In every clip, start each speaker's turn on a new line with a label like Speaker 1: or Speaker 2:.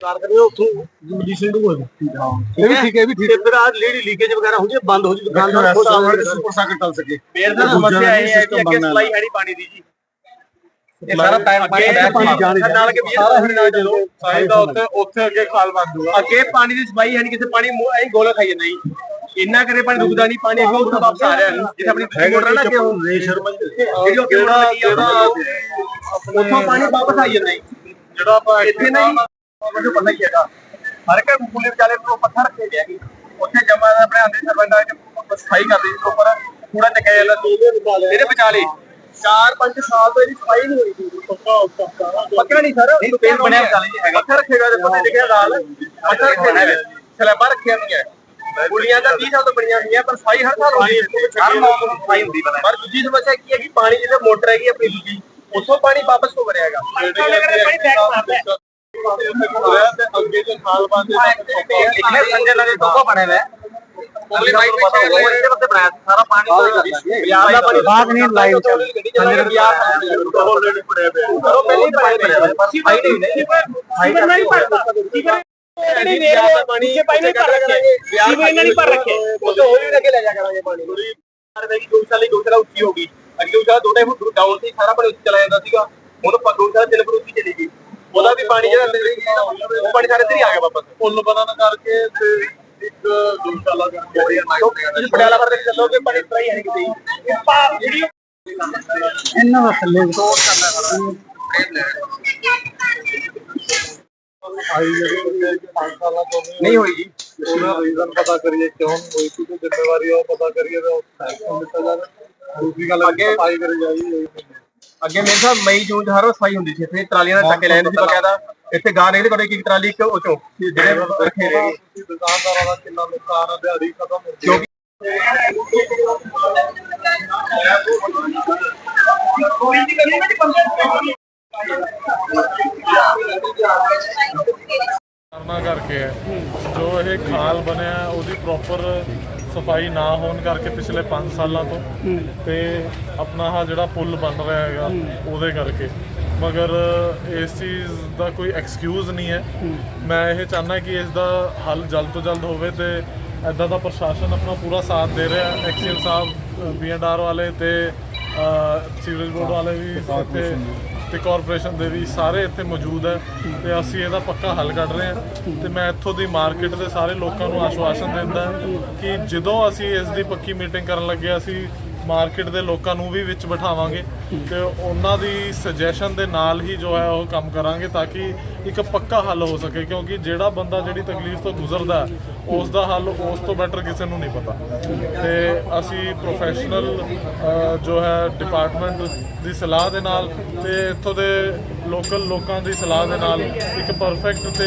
Speaker 1: ਕਾਰ ਕਰੇ ਉੱਥੋਂ ਮਜੀਸ਼ਨ ਨੂੰ ਹੋ। ਇਹ ਵੀ ਠੀਕ ਹੈ ਇਹ ਵੀ ਠੀਕ। ਹੈ ਫਿਰ ਆਹ ਜਿਹੜੀ ਲੀਕੇਜ ਵਗੈਰਾ ਹੁੰਦੀ ਹੈ ਬੰਦ ਹੋ ਜੀ ਦੁਕਾਨਦਾਰ ਖੁਸ਼ ਹੋ ਜਾਣਗੇ ਪ੍ਰੋਸੈਕਟ ਚੱਲ ਸਕੇ।
Speaker 2: ਮੇਰ ਦਾ ਸਮੱਸਿਆ ਇਹ ਹੈ ਕਿ ਅੱਗੇ ਸਪਲਾਈ ਹੈ ਨਹੀਂ ਪਾਣੀ ਦੀ ਜੀ। ਇਹ ਸਾਰਾ ਟਾਈਮ ਪਾਣੀ ਬੈਕ ਨਾਲ ਕੇ ਸਾਰਾ ਹੀ ਨਾਲ ਜਦੋਂ
Speaker 1: ਚਾਹੀਦਾ ਉੱਥੇ ਉੱਥੇ ਅੱਗੇ ਖਾਲ ਬੰਦ ਹੋਊਗਾ
Speaker 2: ਅੱਗੇ ਪਾਣੀ ਦੀ ਸਪਲਾਈ ਹੈ ਨਹੀਂ ਕਿਸੇ ਪਾਣੀ ਮੂੰਹ ਐਂ ਗੋਲਾ ਖਾਈ ਜਾਂਦਾ ਜੀ ਇੰਨਾ ਕਰੇ ਪਾਣੀ ਰੁਕਦਾ ਨਹੀਂ ਪਾਣੀ ਅੱਗੇ ਉੱਥੇ ਵਾਪਸ ਆ ਰਿਹਾ ਜਿੱਥੇ ਆਪਣੀ ਮੋਟਰ ਹੈ ਨਾ ਅੱਗੇ ਉਹ।
Speaker 1: ਰੇਸ਼ਰ
Speaker 2: ਜਿਹੜੀ ਅੱਗੇ ਮੋਟਰ ਲੱਗੀ ਆ ਉੱਥੋਂ ਪਾਣੀ ਵਾਪਸ ਆਈ ਜਾਂਦਾ ਜੀ
Speaker 1: ਜਿਹੜਾ ਆਪਾਂ
Speaker 2: ਇੱਥੇ ਨਹੀਂ। ਹੀ ਹੈਗਾ? ਹਰ ਇੱਕ ਮੁੱਲੇ ਵਿਚਾਲੇ ਤੋਂ ਪੱਥਰ ਰੱਖੇ ਗਏ ਹੈਗੇ। ਉੱਥੇ ਜਮਾ ਦਾ ਆਪਣੇ ਆਂਦੇ ਸਰਵੰਟਾਂ ਚ ਸਫ਼ਾਈ ਕਰਦੇ ਸੀ ਉੱਪਰ ਕੂੜਾ ਚੱਕਿਆ ਜਾਂਦਾ ਇਹਦੇ ਵਿਚਾਲੇ 4-5 ਸਾਲ ਤੋਂ ਇਹਦੀ ਸਫ਼ਾਈ ਨਹੀਂ ਹੋਈ ਸੀ। ਪੱਕਾ ਨਹੀਂ ਸਰ। ਪੇਂਟ ਬਣਿਆ ਵਿਚਾਲੇ ਜੀ ਹੈਗਾ। ਪੱਥਰ ਰੱਖੇਗਾ ਤੇ ਪਤਾ ਲਿਖਿਆ ਲਾਲ ਪੱਥਰ ਰੱਖਿਆ ਹੈ ਸਲੈਬਾਂ ਰੱਖਿਆ ਨਹੀਂ ਹੈ ਗੁਲੀਆਂ ਤਾਂ 30 ਸਾਲ ਤੋਂ ਬਣੀਆਂ ਹੋਈਆਂ ਪਰ ਸਫ਼ਾਈ ਹਰ ਸਾਲ ਹੁੰਦੀ ਹੈ। ਹਰ ਮੌਸਮ ਨੂੰ ਸਫ਼ਾਈ ਹੁੰਦੀ ਹੈ। ਪਰ ਦੂਜੀ ਸਮੱਸਿਆ ਕੀ ਹੈ ਕਿ ਪਾਣੀ ਜਿਹੜਾ ਮੋਟਰ ਹੈਗੀ ਆਪਣੀ ਦੂਜੀ। ਉੱਥੋਂ ਪਾਣੀ ਵਾਪਸ ਹੋ। ਕਰਿਆਗਾ ਪਾਣੀ ਬੈਕ ਮਾਰਦਾ
Speaker 1: ਅੱਗੇ ਜੇ ਖਾਲ ਬੰਦ
Speaker 2: ਇਤਨੇ ਸੰਜੇ ਲਗੇ ਦੋਕੋ ਬਣੇ ਹੋਏ ਉਹਲੇ ਬਾਈਕ ਵਿੱਚ ਇਹਦੇ ਉੱਤੇ ਬਣਾਇਆ ਸੀ, ਸਾਰਾ ਪਾਣੀ ਬਿਆਰ ਦਾ ਪਾਣੀ ਬਾਗ ਨਹੀਂ ਲਾਈਨ ਚ ਸੰਜੇ ਬਿਆਰ
Speaker 1: ਆਲਰੇਡੀ ਪੜਿਆ ਪਿਆ
Speaker 2: ਉਹ ਪਹਿਲੇ ਹੀ ਪਾਣੀ ਬਣਿਆ ਪਾਈ ਨਹੀਂ ਭਰ ਰੱਖੇ ਸੀਵਰ ਇਹਨਾਂ ਨਹੀਂ ਭਰ ਰੱਖੇ ਉਹ ਤੋਂ ਹੋਰ ਵੀ ਅੱਗੇ ਲੈ ਜਾ ਕਰਾਂਗੇ ਪਾਣੀ ਯਾਰ ਮੇਰੀ ਗਊਸ਼ਾਲਾ ਗਊਸ਼ਾਲਾ ਉੱਚੀ ਹੋ ਗਈ ਅੱਗੇ ਗਊਸ਼ਾਲਾ ਦੋ ਟਾਈਮ ਡਾਊਨ ਸੀ ਸਾਰਾ ਪਾਣੀ ਉੱਚੀ ਚਲਾ ਜਾਂਦਾ ਸੀਗਾ ਹੁਣ ਆਪਾਂ ਗਊਸ਼ਾਲਾ ਤਿੰਨ ਫੁੱਟ ਉੱਚੀ ਚਲੀ ਗਈ ਉਹਦਾ ਵੀ ਪਾਣੀ ਜਿਹੜਾ ਸੀ, ਉਹ ਪਾਣੀ ਸਾਰੇ ਇੱਧਰ ਹੀ ਆ ਗਿਆ ਵਾਪਸ।
Speaker 1: ਪੁੱਲ ਬਣਨ ਕਰਕੇ ਤੇ ਇੱਕ ਗਊਸ਼ਾਲਾ ਕਰਕੇ
Speaker 2: ਤੁਸੀਂ ਪਟਿਆਲਾ ਵਰ ਦੇ ਚੱਲੋਗੇ ਪਾਣੀ ਤਰਾਈ ਹੈ ਕਿਤੇ। ਹੀ ਪਾ ਵੀਡੀਓ
Speaker 3: ਇਹਨਾਂ ਦਾ ਥੱਲੇ
Speaker 1: ਆਈ ਜਿਹੜੀ ਪੰਜ ਸਾਲਾਂ ਤੋਂ
Speaker 2: ਨਹੀਂ ਹੋਈ ਜੀ।
Speaker 1: ਉਹਦਾ ਰੀਜ਼ਨ ਪਤਾ ਕਰੀਏ ਕਿਉਂ ਨਹੀਂ ਹੋਈ ਸੀ ਤੇ ਜ਼ਿੰਮੇਵਾਰੀ ਉਹ ਪਤਾ ਕਰੀਏ ਤੇ ਉਹ ਐਕਸ਼ਨ ਦਿੱਤਾ ਜਾਵੇ ਦੂਸਰੀ ਗੱਲ ਅੱਗੇ ਸਫ਼ਾਈ ਕਰੀ ਜਾਈ
Speaker 2: ਅੱਗੇ ਮੇਰੇ ਸਾਹਿਬ ਮਈ ਜੂਨ ਚ ਹਰ ਵਾਰ ਸਫ਼ਾਈ ਹੁੰਦੀ ਸੀ ਇੱਥੇ ਟਰਾਲੀਆਂ ਨਾਲ ਚੱਕੇ ਲੈਂਦੇ ਸੀ ਬਕਾਇਦਾ। ਇੱਥੇ ਗਾਂ ਨਿਕਲੇ ਕੋਲ ਇੱਕ ਟਰਾਲੀ ਇੱਕ ਉਹ ਜਿਹੜੇ ਰੱਖੇ ਰਹੇ
Speaker 1: ਦੁਕਾਨਦਾਰਾਂ ਦਾ ਕਿੰਨਾ ਨੁਕਸਾਨ ਆ ਦਿਹਾੜੀ ਖਤਮ ਹੋ ਗਈ
Speaker 4: ਕਰਨਾ ਕਰਕੇ ਹੈ। ਜੋ ਇਹ ਖਾਲ ਬਣਿਆ ਹੈ, ਉਹਦੀ ਪ੍ਰੋਪਰ ਸਫ਼ਾਈ ਨਾ ਹੋਣ ਕਰਕੇ ਪਿਛਲੇ 5 ਸਾਲਾਂ ਤੋਂ ਤੇ ਆਪਣਾ ਆਹ ਜਿਹੜਾ ਪੁਲ ਬਣ ਰਿਹਾ ਹੈਗਾ ਉਹਦੇ ਕਰਕੇ। ਮਗਰ ਇਸ ਚੀਜ਼ ਦਾ ਕੋਈ ਐਕਸਕਿਊਜ਼ ਨਹੀਂ ਹੈ। ਮੈਂ ਇਹ ਚਾਹੁੰਦਾ ਕਿ ਇਸ ਦਾ ਹੱਲ ਜਲਦ ਤੋਂ ਜਲਦ ਹੋਵੇ ਤੇ ਐਦਾਂ ਦਾ ਪ੍ਰਸ਼ਾਸਨ ਆਪਣਾ ਪੂਰਾ ਸਾਥ ਦੇ ਰਿਹਾ। ਐਕਸੀਅਨ ਸਾਹਿਬ ਬੀਐਨਆਰ ਵਾਲੇ ਤੇ ਸੀਵਰੇਜ ਬੋਰਡ ਵਾਲੇ ਵੀ ਇੱਥੇ ਤੇ ਕਾਰਪੋਰੇਸ਼ਨ ਦੇ ਵੀ ਸਾਰੇ ਇੱਥੇ ਮੌਜੂਦ ਹੈ ਤੇ ਅਸੀਂ ਇਹਦਾ ਪੱਕਾ ਹੱਲ ਕੱਢ ਰਹੇ ਹਾਂ ਤੇ ਮੈਂ ਇੱਥੋਂ ਦੀ ਮਾਰਕੀਟ ਦੇ ਸਾਰੇ ਲੋਕਾਂ ਨੂੰ ਆਸ਼ਵਾਸਨ ਦਿੰਦਾ ਕਿ ਜਦੋਂ ਅਸੀਂ ਇਸ ਦੀ ਪੱਕੀ ਮੀਟਿੰਗ ਕਰਨ ਲੱਗੇ ਅਸੀਂ ਮਾਰਕੀਟ ਦੇ ਲੋਕਾਂ ਨੂੰ ਵੀ ਵਿੱਚ ਬਿਠਾਵਾਂਗੇ ਤੇ ਉਹਨਾਂ ਦੀ ਸੁਜੈਸ਼ਨ ਦੇ ਨਾਲ ਹੀ ਜੋ ਹੈ ਉਹ ਕੰਮ ਕਰਾਂਗੇ ਤਾਂ ਕਿ ਇੱਕ ਪੱਕਾ ਹੱਲ ਹੋ ਸਕੇ ਕਿਉਂਕਿ ਜਿਹੜਾ ਬੰਦਾ ਜਿਹੜੀ ਤਕਲੀਫ ਤੋਂ ਗੁਜ਼ਰਦਾ ਉਸ ਦਾ ਹੱਲ ਉਸ ਤੋਂ ਬੈਟਰ ਕਿਸੇ ਨੂੰ ਨਹੀਂ ਪਤਾ। ਤੇ ਅਸੀਂ ਪ੍ਰੋਫੈਸ਼ਨਲ ਜੋ ਹੈ ਡਿਪਾਰਟਮੈਂਟ ਦੀ ਸਲਾਹ ਦੇ ਨਾਲ ਤੇ ਇੱਥੋਂ ਦੇ ਲੋਕਲ ਲੋਕਾਂ ਦੀ ਸਲਾਹ ਦੇ ਨਾਲ ਇੱਕ ਪਰਫੈਕਟ ਤੇ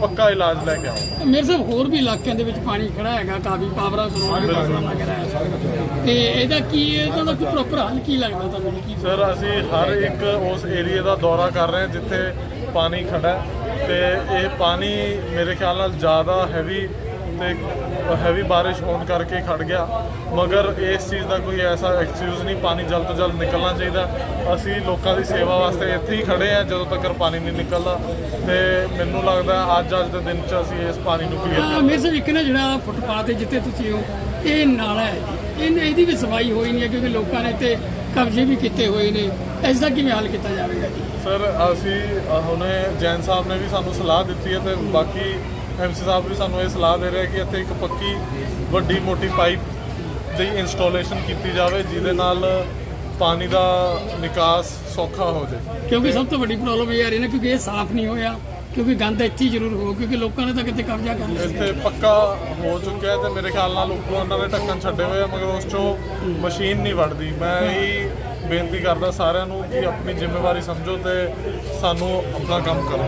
Speaker 4: ਪੱਕਾ ਇਲਾਜ ਲੈ ਕੇ ਆਵਾਂਗੇ।
Speaker 3: ਮੇਰੇ ਸਾਹਿਬ ਹੋਰ ਵੀ ਇਲਾਕਿਆਂ ਦੇ ਵਿੱਚ ਪਾਣੀ ਖੜਾ ਹੈਗਾ ਕਾਫੀ ਪਾਵਰਾਂ ਸਰੋਵਰ ਲੱਗ ਰਿਹਾ ਹੈ। ਤੇ ਇਹਦਾ ਕੀ ਇਹਦਾ ਦਾ ਕੋਈ ਪ੍ਰੋਪਰ ਹੱਲ ਕੀ ਲੱਗਦਾ ਤੁਹਾਨੂੰ ਕੀ
Speaker 4: ਸਰ ਅਸੀਂ ਹਰ ਇੱਕ ਉਸ ਏਰੀਆ ਦਾ ਦੌਰਾ ਕਰ ਰਹੇ ਹਾਂ ਜਿੱਥੇ ਪਾਣੀ ਖੜਾ ਹੈ ਤੇ ਇਹ ਪਾਣੀ ਮੇਰੇ ਖਿਆਲ ਨਾਲ ਜ਼ਿਆਦਾ ਹੈਵੀ ਤੇ ਹੈਵੀ ਬਾਰਿਸ਼ ਹੋਣ ਕਰਕੇ ਖੜ ਗਿਆ। ਮਗਰ ਇਸ ਚੀਜ਼ ਦਾ ਕੋਈ ਐਸਾ ਐਕਸਕਿਊਜ਼ ਨਹੀਂ ਪਾਣੀ ਜਲਦ ਤੋਂ ਜਲਦ ਨਿਕਲਣਾ ਚਾਹੀਦਾ। ਅਸੀਂ ਲੋਕਾਂ ਦੀ ਸੇਵਾ ਵਾਸਤੇ ਇੱਥੇ ਹੀ ਖੜੇ ਆ ਜਦੋਂ ਤੱਕ ਪਾਣੀ ਨਹੀਂ ਨਿਕਲਦਾ ਤੇ ਮੈਨੂੰ ਲੱਗਦਾ ਅੱਜ ਅੱਜ ਦੇ ਦਿਨ 'ਚ ਅਸੀਂ ਇਸ ਪਾਣੀ ਨੂੰ ਕਲੀਅਰ
Speaker 3: ਆ ਮੇਰੇ ਸਾਹਿਬ ਇੱਕ ਨਾ ਜਿਹੜਾ ਫੁੱਟਪਾਥ ਤੇ ਜਿੱਥੇ ਤੁਸੀਂ ਹੋ ਇਹ ਨਾਲਾ ਹੈ। ਇਹ ਇਹਦੀ ਵੀ ਸਫ਼ਾਈ ਹੋਈ ਨਹੀਂ ਹੈ ਕਿਉਂਕਿ ਲੋਕਾਂ ਨੇ ਇੱਥੇ ਕਬਜ਼ੇ ਵੀ ਕੀਤੇ ਹੋਏ ਨੇ। ਇਸ ਦਾ ਕਿਵੇਂ ਹੱਲ ਕੀਤਾ ਜਾਵੇਗਾ ਜੀ?
Speaker 4: ਸਰ ਅਸੀਂ ਹੁਣੇ ਜੈਨ ਸਾਹਿਬ ਨੇ ਵੀ ਸਾਨੂੰ ਸਲਾਹ ਦਿੱਤੀ ਹੈ ਤੇ ਬਾਕੀ ਐਮਸੀ ਸਾਹਿਬ ਵੀ ਸਾਨੂੰ ਇਹ ਸਲਾਹ ਦੇ ਰਹੇ ਕਿ ਇੱਥੇ ਇੱਕ ਪੱਕੀ ਵੱਡੀ ਮੋਟੀ ਪਾਈਪ ਦੀ ਇੰਸਟਾਲੇਸ਼ਨ ਕੀਤੀ ਜਾਵੇ ਜਿਹਦੇ ਨਾਲ ਪਾਣੀ ਦਾ ਨਿਕਾਸ ਸੌਖਾ ਹੋ ਜਾਏ।
Speaker 3: ਕਿਉਂਕਿ ਸਭ ਤੋਂ ਵੱਡੀ ਪ੍ਰੋਬਲਮ ਇਹ ਆ ਰਹੀ ਨਾ ਕਿਉਂਕਿ ਇਹ ਸਾਫ਼ ਨਹੀਂ ਹੋਇਆ। ਕਿਉਂਕਿ ਗੰਦ ਇੱਥੇ ਹੀ ਜ਼ਰੂਰ ਹੋ, ਕਿਉਂਕਿ ਲੋਕਾਂ ਨੇ ਤਾਂ ਕਿਤੇ ਕਬਜ਼ਾ ਕਰ ਲਿਆ।
Speaker 4: ਇੱਥੇ ਪੱਕਾ ਹੋ ਚੁੱਕਿਆ ਹੈ ਤੇ ਮੇਰੇ ਖਿਆਲ ਨਾਲ ਉੱਪਰੋਂ ਉਹਨਾਂ ਨੇ ਢੱਕਣ ਛੱਡੇ ਹੋਏ ਆ, ਮਗਰ ਉਸ ਚੋਂ ਮਸ਼ੀਨ ਨਹੀਂ ਵੜਦੀ। ਮੈਂ ਇਹ ਬੇਨਤੀ ਕਰਦਾ ਸਾਰਿਆਂ ਨੂੰ ਕਿ ਆਪਣੀ ਜ਼ਿੰਮੇਵਾਰੀ ਸਮਝੋ ਤੇ ਸਾਨੂੰ ਆਪਣਾ ਕੰਮ ਕਰੋ।